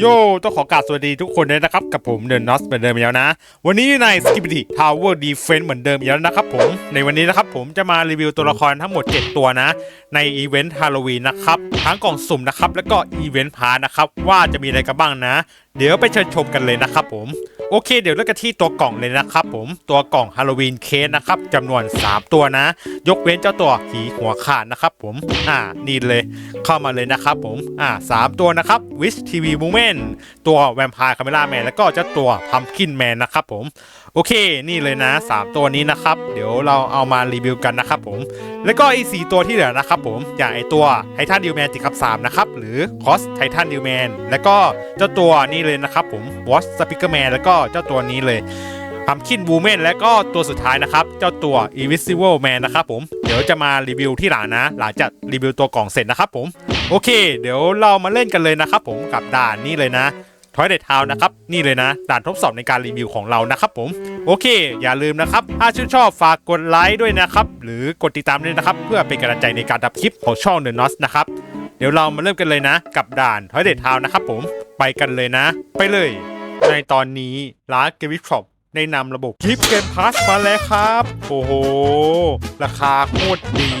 โย่ต้องขอกราบสวัสดีทุกคนเลยนะครับ กับผมเดินนอสเหมือนเดิมอีกแล้วนะ วันนี้ใน s k i p p y Tower Defense เหมือนเดิมอีกแล้วนะครับผม ในวันนี้นะครับผมจะมารีวิวตัวละครทั้งหมด 7 ตัวนะ ในอีเวนต์ฮาโลวีนนะครับ ทั้งกล่องสุ่มนะครับ แล้วก็อีเวนต์พาร์นะครับ ว่าจะมีอะไรกันบ้างนะ เดี๋ยวไปเชิญชมกันเลยนะครับผมโอเค เดี๋ยวเริ่มกันที่ตัวกล่องเลยนะครับผมตัวกล่องฮาโลวีนเคสนะครับจำนวน 3 ตัวนะ ยกเว้นเจ้าตัวผีหัวขาดนะครับผมอ่านี่เลยเข้ามาเลยนะครับผมอ่าสามตัวนะครับ Wish TV Movement ตัวแวมพ r e คาเมล่าแมนแล้วก็เจ้าตัวพัมคินแมนนะครับผมโอเค นี่เลยนะ 3 ตัวนี้นะครับ เดี๋ยวเราเอามารีวิวกันนะครับผม แล้วก็ไอีกสตัวที่เหลือนะครับผมอย่างไอตัวไททันดิวแมนติดขับ3นะครับหรือคอสไททันดิวแมนแล้วก็เจ้าตัวนี้เลยนะครับผมวอชสปิเกอร์แมนแล้วก็เจ้าตัวนี้เลยพัมคินบูแมนแล้วก็ตัวสุดท้ายนะครับ เจ้าตัว Invisible Man นะครับผม เดี๋ยวจะมารีวิวที่หลังนะ หลังจากรีวิวตัวกล่องเสร็จนะครับผม โอเค เดี๋ยวเรามาเล่นกันเลยนะครับผมกับด่านนี้เลยนะ ทอยเดททาวนะครับ นี่เลยนะ ด่านทดสอบในการรีวิวของเรานะครับผม โอเค อย่าลืมนะครับ ถ้าชื่นชอบฝากกดไลค์ด้วยนะครับ หรือกดติดตามด้วยนะครับ เพื่อเป็นกำลังใจในการทำคลิปของช่อง The n o s นะครับเดี๋ยวเรามาเริ่มกันเลยนะ กับด่านทอยเดททาวนะครับผมไปกันเลยนะ ไปเลย ในตอนนี้ร้านเกมวิชอปได้นำระบบกิฟต์เกมพาสมาแล้วครับ โอ้โห ราคาโคตรดี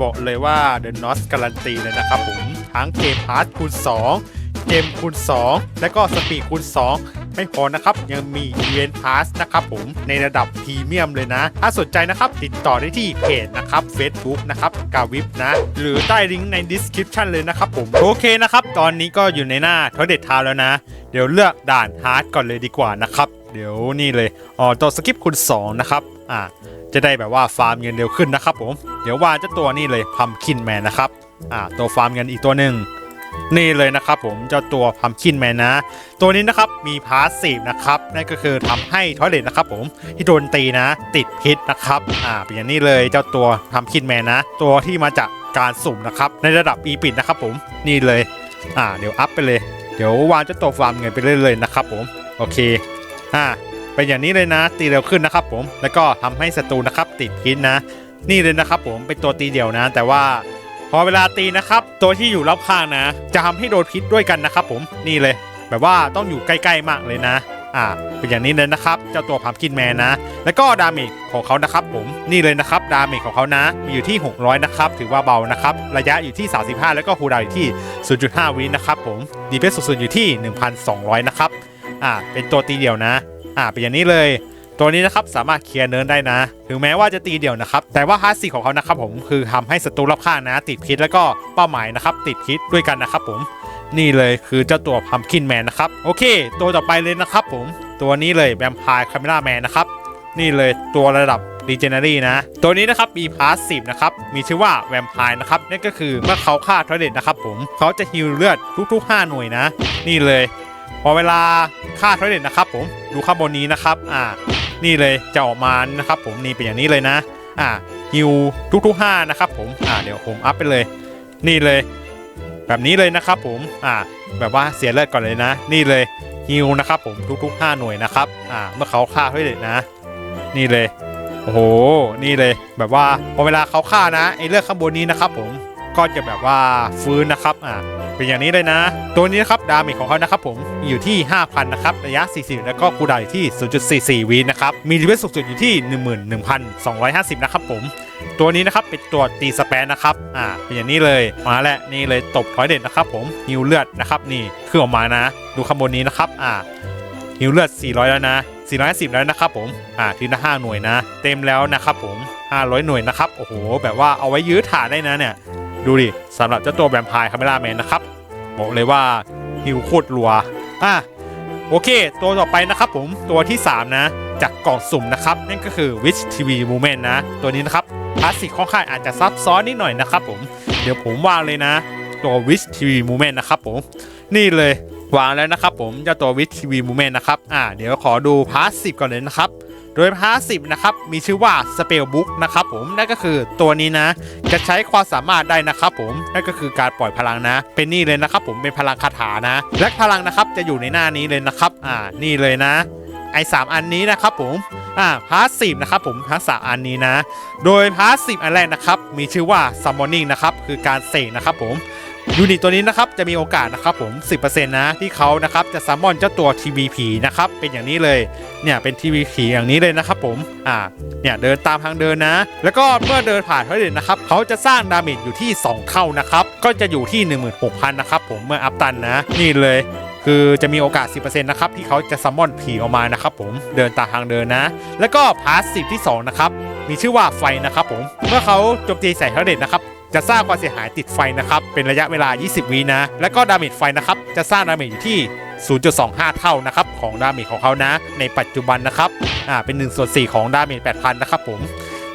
บอกเลยว่า The n o s การันตีเลยนะครับผม ทั้งเกมพาสคูณ2 เกมคูณ 2 และก็สปีดคูณ 2 ไม่พอนะครับ ยังมีอีเวนต์พาสนะครับผมในระดับพรีเมียมเลยนะ ถ้าสนใจนะครับ ติดต่อได้ที่เพจนะครับ Facebook นะครับกาวิบนะ หรือใต้ลิงก์ใน description เลยนะครับผม โอเคนะครับ ตอนนี้ก็อยู่ในหน้าทอเด็ดทาวแล้วนะ เดี๋ยวเลือกด่านฮาร์ดก่อนเลยดีกว่านะครับ เดี๋ยวนี่เลยอ๋อตัวสกิปคูณ 2 นะครับอ่าจะได้แบบว่าฟาร์มเงินเร็วขึ้นนะครับผม เดี๋ยวว่าเจ้าตัวนี่เลยพัมคินแมนนะครับ อ่า ตัวฟาร์มเงินอีกตัวหนึ่ง นี่เลยนะครับผมเจ้าตัวพัมคินแมนนะ ตัวนี้นะครับมีพาสซีฟนะครับนั่นก็คือทำให้ทอยเลตนะครับผมที่โดนตีนะ ติดพิษนะครับอ่าเป็นอย่างนี้เลยเจ้าตัวพัมคินแมนนะ ตัวที่มาจากการสุ่มนะครับในระดับอีปิดนะครับผมนี่เลยอ่าเดี๋ยวอัพไปเลย เดี๋ยววางเจ้าตัวฟาร์มเงินไปเรื่อยๆนะครับผมโอเคอ่าเป็นอย่างนี้เลยนะ ตีเร็วขึ้นนะครับผมแล้วก็ทำให้ศัตรูนะครับติดพิษนะ นี่เลยนะครับผมเป็นตัวตีเดียวนะ แต่ว่า พอเวลาตีนะครับ ตัวที่อยู่รอบข้างนะ จะทำให้โดนพิษด้วยกันนะครับ ผมนี่เลย แบบว่าต้องอยู่ใกล้ๆมากเลยนะอ่าเป็นอย่างนี้เลยนะครับ เจ้าตัวพัมกินแมนนะ แล้วก็ดาเมจของเขานะครับ ผมนี่เลยนะครับ ดาเมจของเขานะมีอยู่ที่ 600 นะครับ ถือว่าเบานะครับ ระยะอยู่ที่ 35 แล้วก็คูดาวอยู่ที่ 0.5 วินะครับผมดีเพสสูงสุดอยู่ที่ 1,200 นะครับอ่าเป็นตัวตีเดียวนะอ่าเป็นอย่างนี้เลย ตัวนี้นะครับสามารถเคลียร์เนินได้นะ ถึงแม้ว่าจะตีเดี่ยวนะครับ แต่ว่าฮาร์ดซีของเขานะครับผมคือทำให้ศัตรูรอบข้างนะ ติดพิษแล้วก็เป้าหมายนะครับติดพิษด้วยกันนะครับผมนี่เลยคือเจ้าตัวพัมคินแมนนะครับโอเค ตัวต่อไปเลยนะครับผมตัวนี้เลยแวมไพร์คาเมล่าแมนนะครับนี่เลยตัวระดับดีเจเนอรี่นะ ตัวนี้นะครับมีพาสซีฟนะครับ มีชื่อว่าแวมไพร์นะครับนั่นก็คือเมื่อเขาฆ่าทอร์เดนนะครับผมเขาจะฮิลเลือดทุก ๆ 5 หน่วยนะ นี่เลย พอเวลาฆ่าทอร์เดนนะครับผมดูข้างบนนี้นะครับอ่า นี่เลยจะออกมานะครับผมนี่เป็นอย่างนี้เลยนะ อ่าฮิวทุกๆ5นะครับผมอ่าเดี๋ยวผมอัพไปเลย นี่เลย แบบนี้เลยนะครับผมอ่าแบบว่าเสียเลือดก่อนเลยนะ นี่เลยฮิวนะครับผมทุกๆ5หน่วยนะครับอ่าเมื่อเขาฆ่าให้เด็ดนะ นี่เลยโอ้โหนี่เลยแบบว่าพอเวลาเขาฆ่านะไอ้เลือดข้างบนนี้นะครับผมก็จะแบบว่าฟื้นนะครับอ่า เป็นอย่างนี้เลยนะ ตัวนี้นะครับดาเมจของเขานะครับผมอยู่ที่ 5,000 นะครับ ระยะ 40 แล้วก็คูดาวน์อยู่ที่ 0.44วินะครับ มีดีเวสสูงสุดอยู่ที่ 11,250 นะครับผม ตัวนี้นะครับเป็นตัวตีสเปนนะครับ อ่า เป็นอย่างนี้เลย มาแล้วนี่เลยตบถอยเด็ดนะครับผมฮิวเลือดนะครับนี่คือออกมานะ ดูข้างบนนี้นะครับ อ่าฮิวเลือด 400 แล้วนะ 450 แล้วนะครับผม อ่าทีละ5หน่วยนะ เต็มแล้วนะครับผม 500 หน่วยนะครับ โอ้โห แบบว่าเอาไว้ยื้อฐานได้นะเนี่ย ดูดิสำหรับเจ้าตัวแวมไพร์คาเมล่าแมนนะครับบอกเลยว่าฮิวโคตรรัวอะโอเค ตัวต่อไปนะครับผมตัวที่ 3 นะ จากกล่องสุ่มนะครับ นั่นก็คือ Witch TV Movement นะ ตัวนี้นะครับพลาสิกค่อนข้างอาจจะซับซ้อนนิดหน่อยนะครับผมเดี๋ยวผมวางเลยนะ ตัว Witch TV Movement นะครับผมนี่เลยวางแล้วนะครับผมเจ้าตัว Witch TV Movement นะครับอ่าเดี๋ยวขอดูพาสซีฟก่อนเลยนะครับ โดยพาสซีฟนะครับมีชื่อว่า Spell Book นะครับผมนั่นก็คือตัวนี้นะ จะใช้ความสามารถได้นะครับผมนั่นก็คือการปล่อยพลังนะ เป็นนี่เลยนะครับผมเป็นพลังคาถานะ และพลังนะครับจะอยู่ในหน้านี้เลยนะครับอ่านี่เลยนะไอ้สามอันนี้นะครับผม อ่า พาสซีฟนะครับผมทั้งสาอันนี้นะ โดยพาสซีฟอันแรกนะครับ มีชื่อว่า summoning นะครับ คือการเสกนะครับผม ยูนิตตัวนี้นะครับจะมีโอกาสนะครับผม 10%นะที่เขานะครับจะซัมมอนเจ้าตัว TVP นะครับเป็นอย่างนี้เลยเนี่ยเป็น TVP อย่างนี้เลยนะครับผมอ่าเนี่ยเดินตามทางเดินนะ แล้วก็เมื่อเดินผ่านเขาเด่นนะครับเขาจะสร้างดาเมจอยู่ที่ 2 เท่านะครับก็จะอยู่ที่ 16,000นะครับผมเมื่ออัพตันนะนี่เลยคือจะมีโอกาส 10%นะครับที่เขาจะซัมมอนผีออกมานะครับผมเดินตามทางเดินนะ แล้วก็พาสซีฟที่สองนะครับมีชื่อว่าไฟนะครับผมเมื่อเขาโจมตีใส่เทเด็ดนะครับ จะสร้างความเสียหายติดไฟนะครับ เป็นระยะเวลา 20 วินะ แล้วก็ดาเมจไฟนะครับ จะสร้างดาเมจอยู่ที่ 0.25 เท่านะครับ ของดาเมจของเขานะ ในปัจจุบันนะครับ อ่า เป็น1ส่วน4ของดาเมจ 8,000 นะครับผม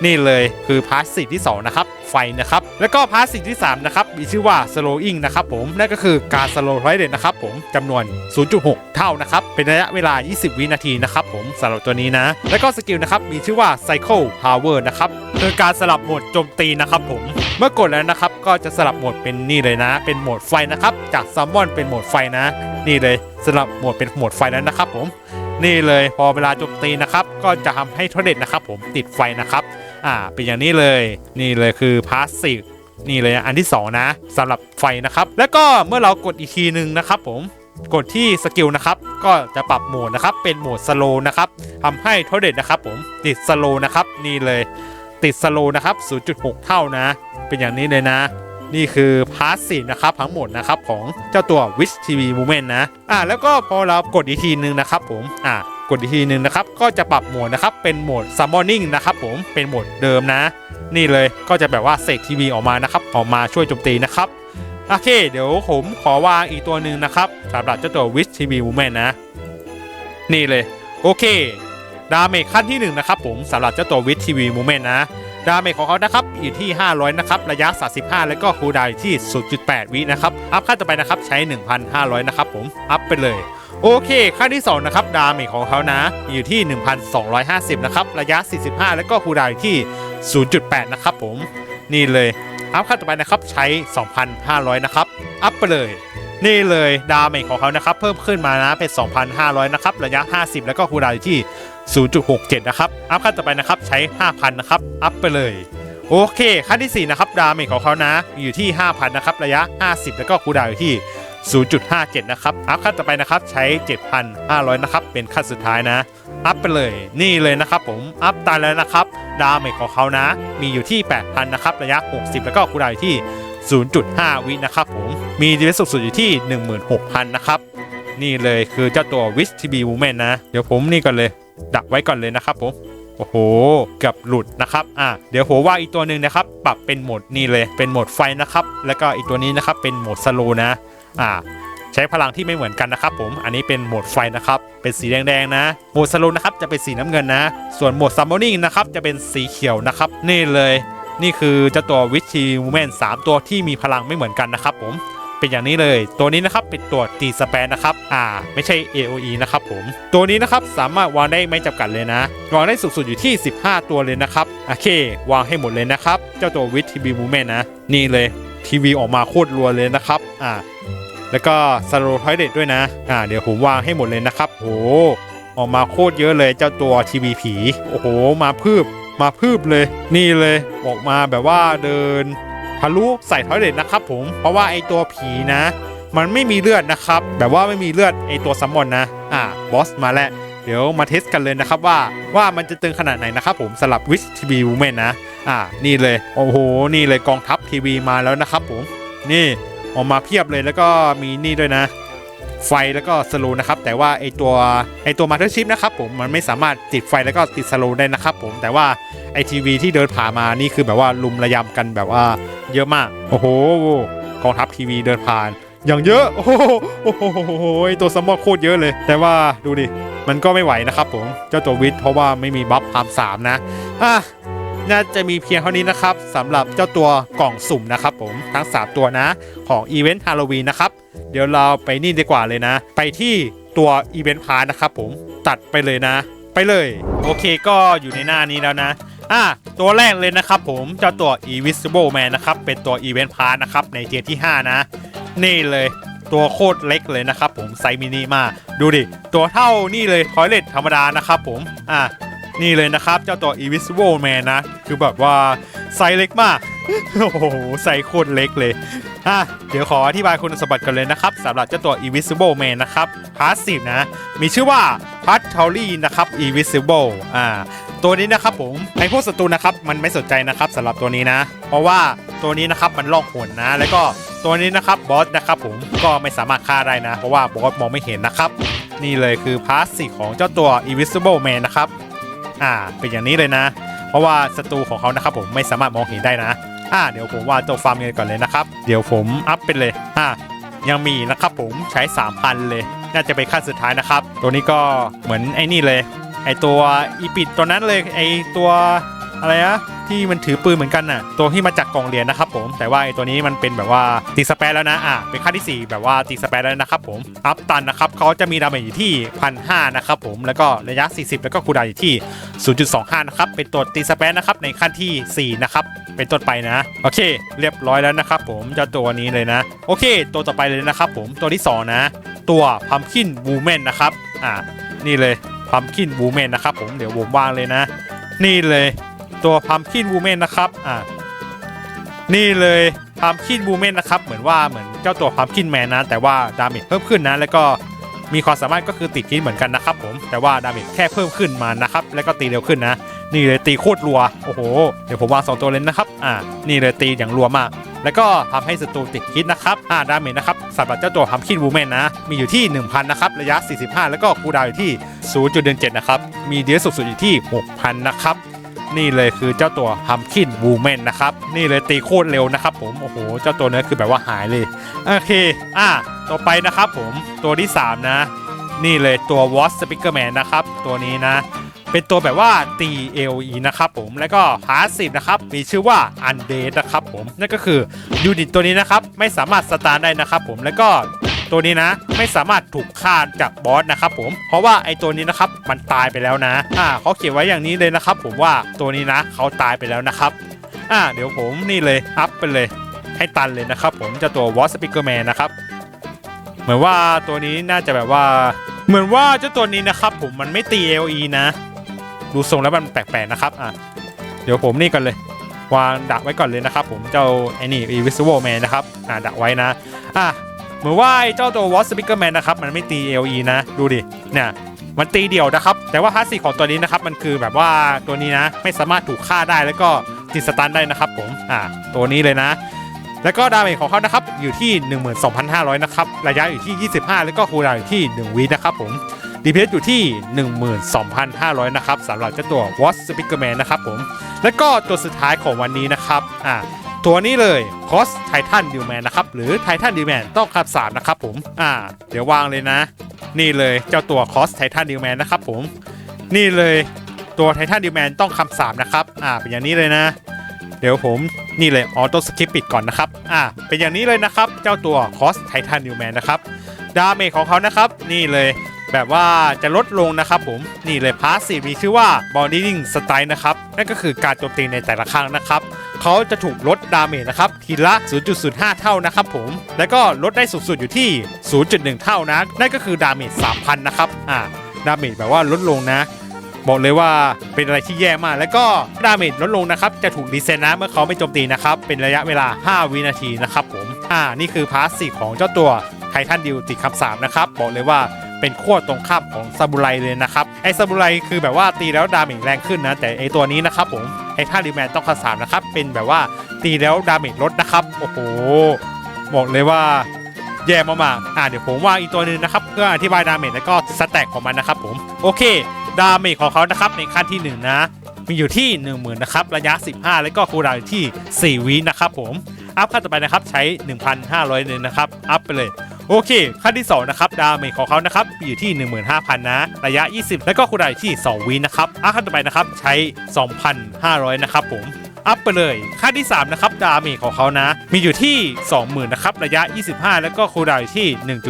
นี่เลยคือพาสซีฟที่ 2 นะครับ ไฟนะครับ แล้วก็พาสซีฟที่ 3 นะครับ มีชื่อว่า slowing นะครับผม นั่นก็คือการ slow ไรเดนนะครับผมจำนวน 0.6 เท่านะครับ เป็นระยะเวลา 20 วินาทีนะครับผมสำหรับตัวนี้นะ แล้วก็สกิลนะครับ มีชื่อว่า cycle power นะครับคือการสลับโหมดโจมตีนะครับผม เมื่อกดแล้วนะครับ ก็จะสลับโหมดเป็นนี่เลยนะ เป็นโหมดไฟนะครับ จากซัมมอนเป็นโหมดไฟนะ นี่เลยสลับโหมดเป็นโหมดไฟแล้วนะครับผมนี่เลยพอเวลาโจมตีนะครับ ก็จะทำให้ทอเด็ดนะครับ ผมติดไฟนะครับ อ่าเป็นอย่างนี้เลยนี่เลยคือพาสซีฟนี่เลยอันที่สองนะสำหรับไฟนะครับ แล้วก็เมื่อเรากดอีกทีหนึ่งนะครับผมกดที่สกิลนะครับ ก็จะปรับโหมดนะครับ เป็นโหมดสโลนะครับทำให้ทอเด็ดนะครับผมติดสโลนะครับนี่เลยติดสโลนะครับ 0.6 เท่านะ เป็นอย่างนี้เลยนะ นี่คือพาสซีฟนะครับทั้งหมดนะครับของเจ้าตัว Wish TV Movement นะ อ่าแล้วก็พอเรากดอีกทีนึงนะครับผม อ่า กดอีกทีนึงนะครับ ก็จะปรับโหมดนะครับ เป็นโหมด Summoning นะครับผม เป็นโหมดเดิมนะ นี่เลย ก็จะแบบว่าเสกทีวีออกมานะครับ ออกมาช่วยโจมตีนะครับ โอเค เดี๋ยวผมขอวางอีกตัวหนึ่งนะครับสำหรับเจ้าตัว Wish TV Movement นะ นี่เลย โอเค ดาเมจขั้นที่1นะครับผมสำหรับเจ้าตัว Wish TV Movement นะ ดาเมจของเขานะครับอยู่ที่ 500 นะครับ ระยะ 35 แล้วก็คูลดาวน์อยู่ที่ 0.8 วินะครับ อัพขั้นต่อไปนะครับ ใช้ 1,500 นะครับผม อัพไปเลย โอเคขั้นที่ 2 นะครับ ดาเมจของเขานะ อยู่ที่ 1,250 นะครับ ระยะ 45 แล้วก็คูดาวอยู่ที่ 0.8 นะครับผม นี่เลย อัพขั้นต่อไปนะครับ ใช้ 2,500 นะครับ อัพไปเลย นี่เลยดาเมจของเขานะครับ เพิ่มขึ้นมานะเป็น 2,500 นะครับ ระยะ 50 แล้วก็คูดาวน์อยู่ที่ 0.67 นะครับ อัพขั้นต่อไปนะครับ ใช้ 5,000 นะครับ อัพไปเลยโอเคขั้นที่ 4 นะครับ ดาเมจของเขานะ อยู่ที่ 5,000 นะครับ ระยะ 50 แล้วก็คูดาวอยู่ที่ 0.57 นะครับ อัพขั้นต่อไปนะครับ ใช้ 7,500 นะครับ เป็นขั้นสุดท้ายนะ อัพไปเลย นี่เลยนะครับผม อัพตายแล้วนะครับ ดาเมจของเขานะ มีอยู่ที่ 8,000 นะครับ ระยะ 60 แล้วก็คูลดาวอยู่ที่ 0.5 วินะครับผม มีดีเวสูงสุดอยู่ที่ 16,000 นะครับ นี่เลยคือเจ้าตัว Wish TB Woman นะ เดี๋ยวผมนี่ก่อนเลย ดักไว้ก่อนเลยนะครับผมโอ้โหเกือบหลุดนะครับ อะ เดี๋ยวผมว่าอีกตัวหนึ่งนะครับ ปรับเป็นโหมดนี่เลย เป็นโหมดไฟนะครับ แล้วก็อีกตัวนี้นะครับ เป็นโหมดสโลนะ ใช้พลังที่ไม่เหมือนกันนะครับผมอันนี้เป็นโหมดไฟนะครับ เป็นสีแดงๆนะโหมดสโลนะครับจะเป็นสีน้ำเงินนะ ส่วนโหมดซัมมอนิ่งนะครับจะเป็นสีเขียวนะครับ นี่เลย นี่คือเจ้าตัววิชีมูเมนสามตัวที่มีพลังไม่เหมือนกันนะครับผมเป็นอย่างนี้เลย ตัวนี้นะครับเป็นตัวตีสแปนนะครับอ่าไม่ใช่ AOE นะครับผมตัวนี้นะครับสามารถวางได้ไม่จำกัดเลยนะวางได้สูงสุดอยู่ที่ 15 ตัวเลยนะครับโอเค วางให้หมดเลยนะครับเจ้าตัววิทีบีมูเมนนะ นี่เลยทีวีออกมาโคตรรัวเลยนะครับอ่า แล้วก็สโลทอยเดตด้วยนะ อ่า เดี๋ยวผมวางให้หมดเลยนะครับโหออกมาโคตรเยอะเลยเจ้าตัวทีวีผี โอ้โห มาพืบ มาพืบเลย นี่เลยออกมาแบบว่าเดินทะลุใส่ทอยเลทนะครับ ผม เพราะว่าไอตัวผีนะ มันไม่มีเลือดนะครับ แบบว่าไม่มีเลือดไอตัวซัมมอนนะ อ่า บอสมาแล้ว เดี๋ยวมาเทสกันเลยนะครับว่าว่ามันจะตึงขนาดไหนนะครับผมสำหรับวิชทีวีวูแมนนะ อ่า นี่เลย โอ้โห นี่เลยกองทัพทีวีมาแล้วนะครับผม นี่ ออกมาเพียบเลยแล้วก็มีนี่ด้วยนะ ไฟแล้วก็สโลนะครับ แต่ว่าไอตัวไอตัวมาเตอร์ชิพนะครับผมมันไม่สามารถติดไฟแล้วก็ติดสโลได้นะครับผมแต่ว่าไอทีวีที่เดินผ่านมานี่คือแบบว่าลุมระยำกันแบบว่าเยอะมากโอ้โหกองทัพทีวีเดินผ่าน อย่างเยอะ โอ้โหโอ้โหตัวซัมอโคตรเยอะเลย แต่ว่าดูดิมันก็ไม่ไหวนะครับผมเจ้าตัววิทเพราะว่าไม่มีบัฟพามสามนะอะ น่าจะมีเพียงเท่านี้นะครับสำหรับเจ้าตัวกล่องสุ่มนะครับผมทั้ง 3 ตัวนะของอีเวนต์ฮาโลวีนนะครับ เดี๋ยวเราไปนี่ดีกว่าเลยนะ ไปที่ตัวอีเวนต์พาร์นะครับผมตัดไปเลยนะ ไปเลย โอเคก็อยู่ในหน้านี้แล้วนะอะตัวแรกเลยนะครับผมเจ้าตัว Invisible Man นะครับเป็นตัวอีเวนต์พาร์นะครับในเทียร์ที่ 5 นะ นี่เลยตัวโคตรเล็กเลยนะครับผมไซมินิมากดูดิ ตัวเท่านี่เลยทอยเลทธรรมดานะครับผมอะ นี่เลยนะครับ เจ้าตัว Invisible Man นะ คือแบบว่าไซส์เล็กมาก โอ้โหใส่โคตรเล็กเลยอะเดี๋ยวขออธิบายคุณสมบัติกันเลยนะครับสำหรับเจ้าตัว Invisible Man นะครับพาสซีฟนะ มีชื่อว่า p a t o l y นะครับ Invisible อ่าตัวนี้นะครับผมไอพวกศัตรูนะครับมันไม่สนใจนะครับสำหรับตัวนี้นะ เพราะว่าตัวนี้นะครับมันล่องหนนะ แล้วก็ตัวนี้นะครับบอสนะครับผมก็ไม่สามารถฆ่าได้นะ เพราะว่าบอสมองไม่เห็นนะครับ นี่เลยคือพาสซีฟของเจ้าตัว Invisible Man นะครับ อ่า เป็นอย่างนี้เลยนะ เพราะว่าศัตรูของเขานะครับผมไม่สามารถมองเห็นได้นะ อ่า เดี๋ยวผมว่าตัวฟาร์มกันก่อนเลยนะครับ เดี๋ยวผมอัพไปเลย อ่า ยังมีนะครับผมใช้ 3,000 เลย น่าจะเป็นขั้นสุดท้ายนะครับ ตัวนี้ก็เหมือนไอ้นี่เลย ไอตัวอีปิดตัวนั้นเลย ไอตัวอะไรนะ ที่มันถือปืนเหมือนกันน่ะ ตัวที่มาจากกล่องเหรียญนะครับผม แต่ว่าไอตัวนี้มันเป็นแบบว่าตีสเปรแล้วนะ อ่าเป็นขั้นที่ 4 แบบว่าตีสเปรแล้วนะครับผม อัพตันนะครับเขาจะมีดาเมจอยู่ที่พันห้านะครับผม แล้วก็ระยะ 40 แล้วก็คูลดาวอยู่ที่ 0.25 นะครับ เป็นตัวตีสเปรนะครับในขั้นที่ 4 นะครับ เป็นต้นไปนะ โอเค เรียบร้อยแล้วนะครับผมเจ้าตัวนี้เลยนะ โอเค ตัวต่อไปเลยนะครับผม ตัวที่ 2 นะ ตัวพัมคินวูแมนนะครับ อ่านี่เลยพัมคินวูแมนนะครับผม เดี๋ยวผมวางเลยนะ นี่เลย ตัวพัมคินวูแมนนะครับอ่านี่เลยพัมคินวูแมนนะครับเหมือนว่าเหมือนเจ้าตัวพัมคินแมนนะ แต่ว่าดาเมจเพิ่มขึ้นนะ แล้วก็มีความสามารถก็คือติดคิดเหมือนกันนะครับผมแต่ว่าดาเมจแค่เพิ่มขึ้นมานะครับ แล้วก็ตีเร็วขึ้นนะ นี่เลยตีโคตรรัวโอ้โหเดี๋ยวผมวางสองตัวเลยนะครับอ่านี่เลยตีอย่างรัวมากแล้วก็ทำให้ศัตรูติดคิดนะครับ อ่า ดาเมจนะครับสำหรับเจ้าตัวพัมคินวูแมนนะ มีอยู่ที่ 1,000 นะครับ ระยะ 45 แล้วก็คูลดาวอยู่ที่ 0.17 นะครับ มีเดียสูงสุดอยู่ที่ 6,000 นะครับ นี่เลยคือเจ้าตัวฮัมคินวูแมนนะครับ นี่เลยตีโคตรเร็วนะครับผม โอ้โห เจ้าตัวเนี้ยคือแบบว่าหายเลย โอเค อะ ต่อไปนะครับผม ตัวที่ 3 นะ นี่เลยตัว w a t Speaker Man นนะครับ ตัวนี้นะ เป็นตัวแบบว่าตี AOE นะครับผม แล้วก็พาสซีฟนะครับ มีชื่อว่า Undead นะครับผม นั่นก็คือยูนิตตัวนี้นะครับ ไม่สามารถสตาร์ได้นะครับผม แล้วก็ ตัวนี้นะ ไม่สามารถถูกฆ่าจากบอสนะครับผม เพราะว่าไอตัวนี้นะครับมันตายไปแล้วนะ อ่าเขาเขียนไว้อย่างนี้เลยนะครับผมว่าตัวนี้นะเขาตายไปแล้วนะครับ อ่าเดี๋ยวผมนี่เลยอัพไปเลย ให้ตันเลยนะครับผมเจะตัว w a t Speaker Man นะครับ เหมือนว่าตัวนี้น่าจะแบบว่า เหมือนว่าเจ้าตัวนี้นะครับ ผมมันไม่ตี LE นะ ดูทรงแล้วมันแปลกๆนะครับอะเดี๋ยวผมนี่กันเลยวางดักไว้ก่อนเลยนะครับ ผมเจ้าไอ้นี่ Invisible Man นะครับอ่าดักไว้นะอะ มือนว่าเจ้าตัว w a t Speaker Man นะครับมันไม่ตี LE นะ ดูดิเนี่ยมันตีเดี่ยวนะครับ แต่ว่าพาสซีฟของตัวนี้นะครับ มันคือแบบว่าตัวนี้นะ ไม่สามารถถูกฆ่าได้แล้วก็ติดสตันได้นะครับผมอ่าตัวนี้เลยนะ แล้วก็ดาเมจของเขานะครับ อยู่ที่ 12,500 นะครับ ระยะอยู่ที่ 25 แล้วก็คูลดาวน์อยู่ที่ 1 วินะครับผม DPS อยู่ที่ 12,500 นะครับสำหรับเจ้าตัว Watch Speaker Man นะครับผม แล้วก็ตัวสุดท้ายของวันนี้นะครับอ่า ตัวนี้เลย Cos Titan d e w Man นะครับหรือ Titan d e w Man ต้องคำสามนะครับผมอ่าเดี๋ยววางเลยนะ นี่เลยเจ้าตัว Cos Titan d e w Man นะครับผมนี่เลยตัว Titan d e w Man ต้องคำสามนะครับอ่าเป็นอย่างนี้เลยนะ เดี๋ยวผมนี่เลยออโต้สคิปปิดก่อนนะครับอ่าเป็นอย่างนี้เลยนะครับ เจ้าตัว Cos Titan d e w Man นะครับดาเมจของเขานะครับ นี่เลยแบบว่าจะลดลงนะครับผมนี่เลยพาสซีฟมีชื่อว่า Bonding Strike นะครับ นั่นก็คือการโจมตีในแต่ละครั้งนะครับ เขาจะถูกลดดาเมจนะครับทีละ 0.05 เท่านะครับผม แล้วก็ลดได้สูงสุดอยู่ที่ 0.1 เท่านะ นั่นก็คือดาเมจ 3,000 นะครับ อ่า ดาเมจแบบว่าลดลงนะ บอกเลยว่าเป็นอะไรที่แย่มาก แล้วก็ดาเมจลดลงนะครับ จะถูกดีเซนนะเมื่อเขาไม่โจมตีนะครับ เป็นระยะเวลา 5 วินาทีนะครับผม อ่า นี่คือพาสซีฟของเจ้าตัวไททันดิวติดคำสามนะครับ บอกเลยว่าเป็นขั้วตรงข้ามของซาบูไรเลยนะครับ ไอซาบูไรคือแบบว่าตีแล้วดาเมจแรงขึ้นนะ แต่ไอตัวนี้นะครับผม ไอ้ท่าดิวแมนต้องคำสามนะครับ เป็นแบบว่าตีแล้วดาเมจลดนะครับ โอ้โห บอกเลยว่าแย่มากๆอ่าเดี๋ยวผมว่าอีกตัวหนึ่งนะครับ เพื่ออธิบายดาเมจแล้วก็สแต็กของมันนะครับผม โอเค ดาเมจของเขานะครับในขั้นที่ 1 นะ มีอยู่ที่ 10,000นะครับระยะ 15 แล้วก็คูลดาวน์อยู่ที่ 4 วินะครับผม อัพขั้นต่อไปนะครับใช้ 1,500เลยนะครับ อัพไปเลย โอเค ขั้นที่ 2 นะครับ ดาเมจของเขานะครับมีอยู่ที่ 15,000 นะ ระยะ 20 แล้วก็คูลดาวอยู่ที่ 2 วินะครับอัพขั้นต่อไปนะครับ ใช้ 2,500 นะครับผมอัพไปเลยขั้นที่ 3 นะครับ ดาเมจของเขานะ มีอยู่ที่ 20,000 นะครับ ระยะ 25 แล้วก็คูลดาวน์อยู่ที่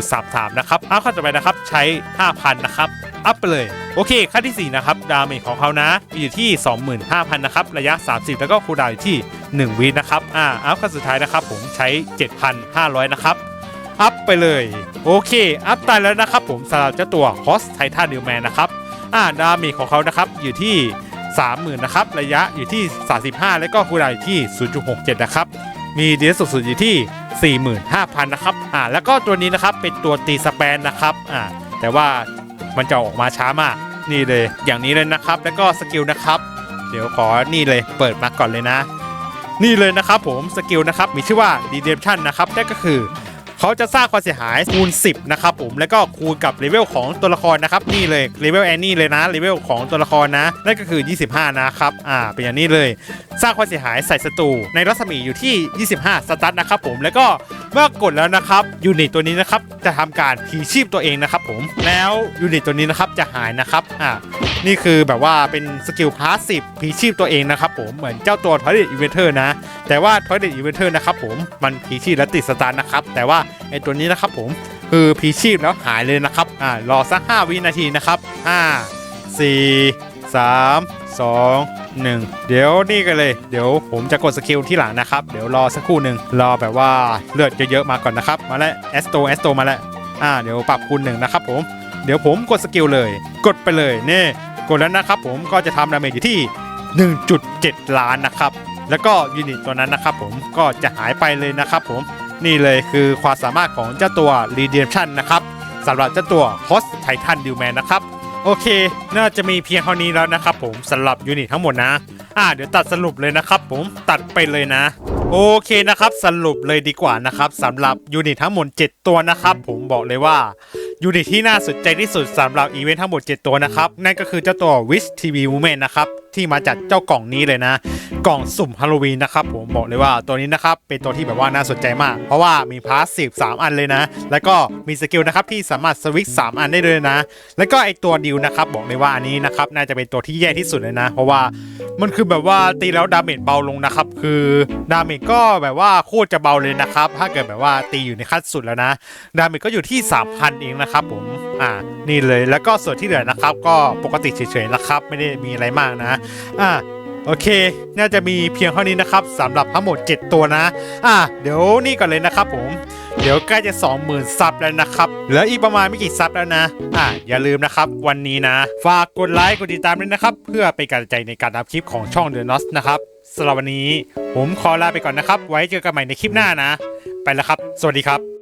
1.33 นะครับ อัพขั้นต่อไปนะครับ ใช้ 5,000 นะครับ อัพไปเลย โอเคขั้นที่ 4 นะครับ ดาเมจของเขานะ มีอยู่ที่ 25,000 นะครับ ระยะ 30 แล้วก็คูลดาวน์อยู่ที่ 1 วินะครับ อ่า อัพขั้นสุดท้ายนะครับ ผมใช้ 7,500 นะครับ อัพไปเลย โอเค อัพตายแล้วนะครับผมสำหรับเจ้าตัว Cost Titan New Man นะครับอ่าดาเมจของเขานะครับอยู่ที่ 30,000นะครับระยะอยู่ที่ 35 แล้วก็คูลดาวน์อยู่ที่ 0.67 นะครับมีดีสูงสุดอยู่ที่ 45,000 นะครับอ่าแล้วก็ตัวนี้นะครับเป็นตัวตีสแปนนะครับอ่าแต่ว่ามันจะออกมาช้ามากนี่เลย อย่างนี้เลยนะครับ แล้วก็สกิลนะครับ เดี๋ยวขอนี่เลยเปิดมาก่อนเลยนะ นี่เลยนะครับผมสกิลนะครับมีชื่อว่า Redemption นะครับนั่นก็คือ เขาจะสร้างความเสียหายคูณ 10 นะครับผม แล้วก็คูณกับเลเวลของตัวละครนะครับ นี่เลยเลเวลแอนนี่เลยนะเลเวลของตัวละครนะ นั่นก็คือ 25 นะครับ อ่า เป็นอย่างนี้เลย สร้างความเสียหายใส่ศัตรูในรัศมีอยู่ที่ 25 สตาร์ทนะครับผม แล้วก็เมื่อกดแล้วนะครับยูนิตตัวนี้นะครับจะทำการพีชีพตัวเองนะครับผม แล้วยูนิตตัวนี้นะครับจะหายนะครับ อ่า นี่คือแบบว่าเป็นสกิลพาสซีฟพีชีพตัวเองนะครับผม เหมือนเจ้าตัว t o i l e t Inventor นะแต่ว่า t o i l e t Inventor นะครับผมมันพีชีพและติดสตาร์นะครับ แต่ว่าไอตัวนี้นะครับผมคือพีชีพแล้วหายเลยนะครับอ่ารอสัก5วินาทีนะครับ 5 4 3 2 1 เดี๋ยวนี่กันเลย เดี๋ยวผมจะกดสกิลที่หลังนะครับ เดี๋ยวรอสักครู่หนึ่งรอแบบว่าเลือดเยอะๆมาก่อนนะครับ มาแล้วแอสโตแอสโตมาแล้วอ่าเดี๋ยวปรับคูณหนึ่งนะครับผมเดี๋ยวผมกดสกิลเลย กดไปเลยนี่กดแล้วนะครับผมก็จะทำดาเมจอยู่ที่ 1.7 ล้านนะครับ แล้วก็ยูนิตตัวนั้นนะครับผมก็จะหายไปเลยนะครับผมนี่เลยคือความสามารถของเจ้าตัว Redemption นะครับสำหรับเจ้าตัว Host Titan d u m a n นะครับโอเค น่าจะมีเพียงเท่านี้แล้วนะครับผมสำหรับยูนิตทั้งหมดนะอ่าเดี๋ยวตัดสรุปเลยนะครับผมตัดไปเลยนะ โอเคนะครับสรุปเลยดีกว่านะครับสำหรับยูนิตทั้งหมด 7 ตัวนะครับผมบอกเลยว่ายูนิตที่น่าสนใจที่สุดสำหรับอีเวนต์ทั้งหมด 7 ตัวนะครับ นั่นก็คือเจ้าตัว Wish TV Woman นะครับ ที่มาจากเจ้ากล่องนี้เลยนะ กล่องสุ่มฮาโลวีนนะครับผมบอกเลยว่าตัวนี้นะครับ เป็นตัวที่แบบว่าน่าสนใจมาก เพราะว่ามีพาสซีฟ3อันเลยนะ แล้วก็มีสกิลนะครับที่สามารถสวิตช์3อันได้เลยนะ แล้วก็ไอตัวดิวนะครับบอกเลยว่าอันนี้นะครับน่าจะเป็นตัวที่แย่ที่สุดเลยนะ เพราะว่ามันคือแบบว่าตีแล้วดาเมจเบาลงนะครับคือดาเมจก็แบบว่าโคตรจะเบาเลยนะครับถ้าเกิดแบบว่าตีอยู่ในขั้นสุดแล้วนะดาเมจก็อยู่ที่3,000เองนะครับผม อ่า นี่เลย แล้วก็ส่วนที่เหลือนะครับ ก็ปกติเฉยๆนะครับ ไม่ได้มีอะไรมากนะ อ่า โอเค น่าจะมีเพียงเท่านี้นะครับสำหรับทั้งหมด 7 ตัวนะ อ่า เดี๋ยวนี่ก่อนเลยนะครับผม เดี๋ยวใกล้จะ 20,000 ซับแล้วนะครับ เหลืออีกประมาณไม่กี่ซับแล้วนะ อ่า อย่าลืมนะครับ วันนี้นะ ฝากกดไลค์ กดติดตามด้วยนะครับ เพื่อเป็นกำลังใจในการทำคลิปของช่อง The n o s นะครับสำหรับวันนี้ ผมขอลาไปก่อนนะครับ ไว้เจอกันใหม่ในคลิปหน้านะ ไปแล้วครับ สวัสดีครับ